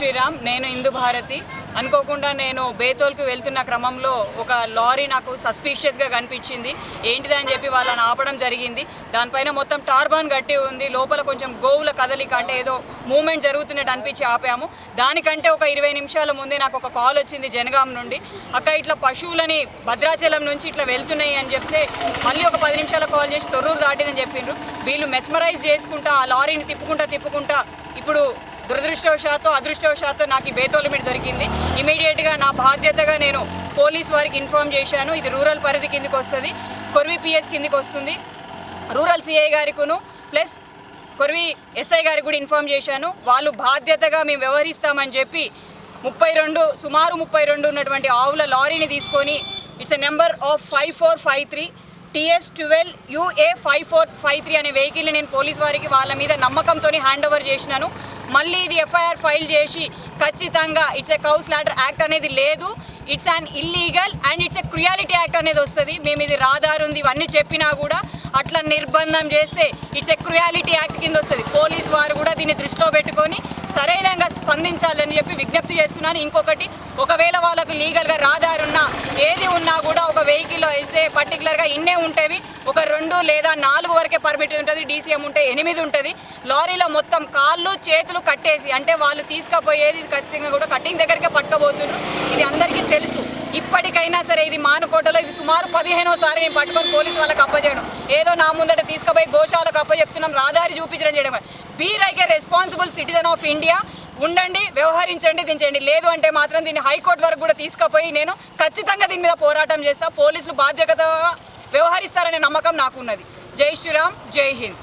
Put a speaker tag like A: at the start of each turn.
A: శ్రీరామ్ నేను ఇందు భారతి. అనుకోకుండా నేను బేతోల్కి వెళ్తున్న క్రమంలో ఒక లారీ నాకు సస్పీషియస్గా కనిపించింది. ఏంటిది అని చెప్పి వాళ్ళని ఆపడం జరిగింది. దానిపైన మొత్తం టార్బాన్ గట్టి ఉంది. లోపల కొంచెం గోవుల కదలిక అంటే ఏదో మూమెంట్ జరుగుతున్నట్టు అనిపించి ఆపాము. దానికంటే ఒక ఇరవై నిమిషాల ముందే నాకు ఒక కాల్ వచ్చింది జనగాం నుండి. అక్క ఇట్లా పశువులని భద్రాచలం నుంచి ఇట్లా వెళ్తున్నాయి అని చెప్తే మళ్ళీ ఒక పది నిమిషాల కాల్ చేసి తొర్రూరు దాటిందని చెప్పిండ్రు. వీళ్ళు మెస్మరైజ్ చేసుకుంటా ఆ లారీని తిప్పుకుంటా తిప్పుకుంటా ఇప్పుడు దురదృష్టవశాత్తు అదృష్టవశాత్తు నాకు ఈ బేతోలు దొరికింది. ఇమీడియట్గా నా బాధ్యతగా నేను పోలీస్ వారికి ఇన్ఫామ్ చేశాను. ఇది రూరల్ పరిధి కిందకి వస్తుంది. కొర్వి పిఎస్ కిందకి వస్తుంది. రూరల్ సిఐ గారికును ప్లస్ కొర్వి ఎస్ఐ గారికి కూడా ఇన్ఫామ్ చేశాను. వాళ్ళు బాధ్యతగా మేము వ్యవహరిస్తామని చెప్పి ముప్పై రెండు సుమారు ముప్పై రెండు ఉన్నటువంటి ఆవుల లారీని తీసుకొని it's a number of five four five three TS twelve UA five four five three అనే వెహికల్ని నేను పోలీస్ వారికి వాళ్ళ మీద నమ్మకంతో హ్యాండ్ ఓవర్ చేసినాను. మళ్ళీ ఇది ఎఫ్ఐఆర్ ఫైల్ చేసి ఖచ్చితంగా it's a cow slaughter act అనేది లేదు. It's an illegal and it's a cruelty act అనేది వస్తుంది. మేము ఇది రాదారు ఉంది ఇవన్నీ చెప్పినా కూడా అట్లా నిర్బంధం చేస్తే ఇట్స్ ఎ క్రియాలిటీ యాక్ట్ కింద వస్తుంది. పోలీస్ వారు కూడా దీన్ని దృష్టిలో పెట్టుకొని సరైనంగా స్పందించాలని చెప్పి విజ్ఞప్తి చేస్తున్నాను. ఇంకొకటి ఒకవేళ వాళ్ళకు లీగల్గా రాదారున్నా ఏది ఉన్నా కూడా ఒక అయితే పర్టికులర్గా ఇన్నే ఉంటేవి ఒక రెండు లేదా నాలుగు వరకే పర్మిట్ ఉంటుంది డీసీఎం ఉంటే ఎనిమిది ఉంటుంది. లారీలో మొత్తం కాళ్ళు చేతులు కట్టేసి అంటే వాళ్ళు తీసుకుపోయేది ఖచ్చితంగా కూడా కట్టింగ్ దగ్గరికే పట్టుకోబోతున్నారు ఇది అందరికీ తెలుసు. ఇప్పటికైనా సరే ఇది మానుకోటలో ఇది సుమారు పదిహేనోసారి నేను పట్టుకొని పోలీసు వాళ్ళకి అప్పచేయడం ఏదో నా ముందట తీసుకుపోయి గోశాలకు అప్పచెప్తున్నాం రాదారి చూపించడం చేయడం. Be like a responsible citizen of India ఉండండి వ్యవహరించండి దించండి. లేదు అంటే మాత్రం దీన్ని హైకోర్టు వరకు కూడా తీసుకుపోయి నేను ఖచ్చితంగా దీని మీద పోరాటం చేస్తా. పోలీసులు బాధ్యతగా వ్యవహరిస్తారనే నమ్మకం నాకున్నది. జై శ్రీరామ్ జై హింద్.